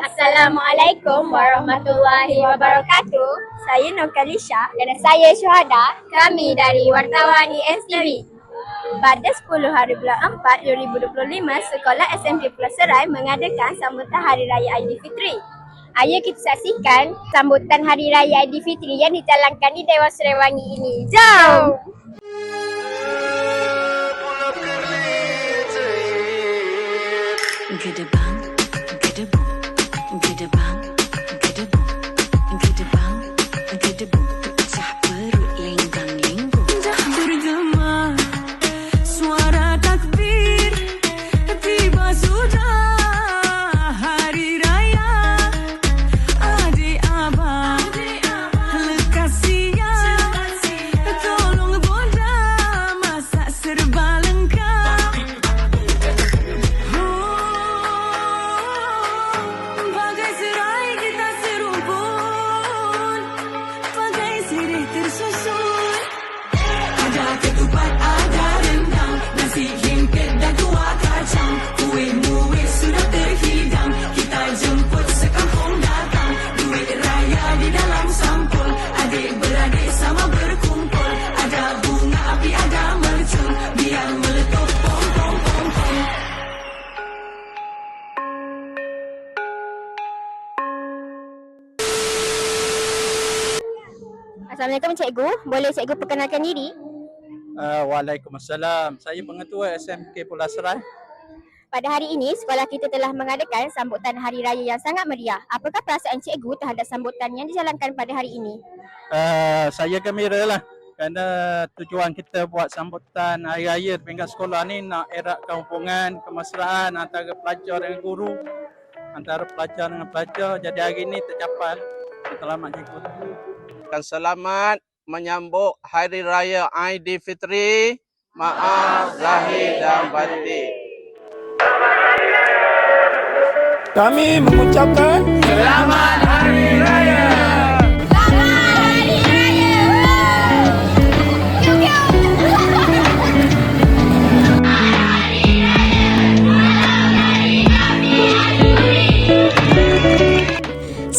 Assalamualaikum warahmatullahi wabarakatuh. Saya Nokalisha dan saya Syuhada. Kami dari Wartawan ISTV. Pada 10 hari bulan 4 2025, Sekolah SMP Pulau Serai mengadakan sambutan Hari Raya Aidilfitri. Ayo kita saksikan sambutan Hari Raya Aidilfitri yang dijalankan di Dewan Serai Wangi ini. Jom! get it. Ketupat, ada rendang. Nasi himpit dan kuah kacang. Kuih muih sudah terhidang. Kita jemput sekampung datang. Duit raya di dalam sampul. Adik-beradik sama berkumpul. Ada bunga api, ada mercun. Biar meletup pom pom pom pom. Assalamualaikum Cikgu. Boleh Cikgu perkenalkan diri? Uh, Waalaikumsalam. Saya pengetua SMK Pulau Serai. Pada hari ini, sekolah kita telah mengadakan sambutan Hari Raya yang sangat meriah. Apakah perasaan Cikgu terhadap sambutan yang dijalankan pada hari ini? Uh, saya gembira lah kerana tujuan kita buat sambutan Hari Raya di pinggir sekolah ni nak eratkan hubungan kemesraan antara pelajar dengan guru, antara pelajar dengan pelajar. Jadi hari ini tercapai. Selamat cikgu. dan selamat menyambut Hari Raya Aidilfitri. Maaf zahir dan batin. Kami mengucapkan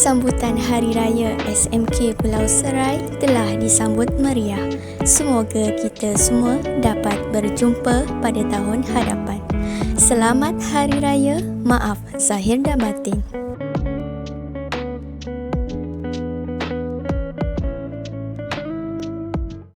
Sambutan Hari Raya SMK Pulau Serai telah disambut meriah. Semoga kita semua dapat berjumpa pada tahun hadapan. Selamat Hari Raya, maaf zahir dan batin.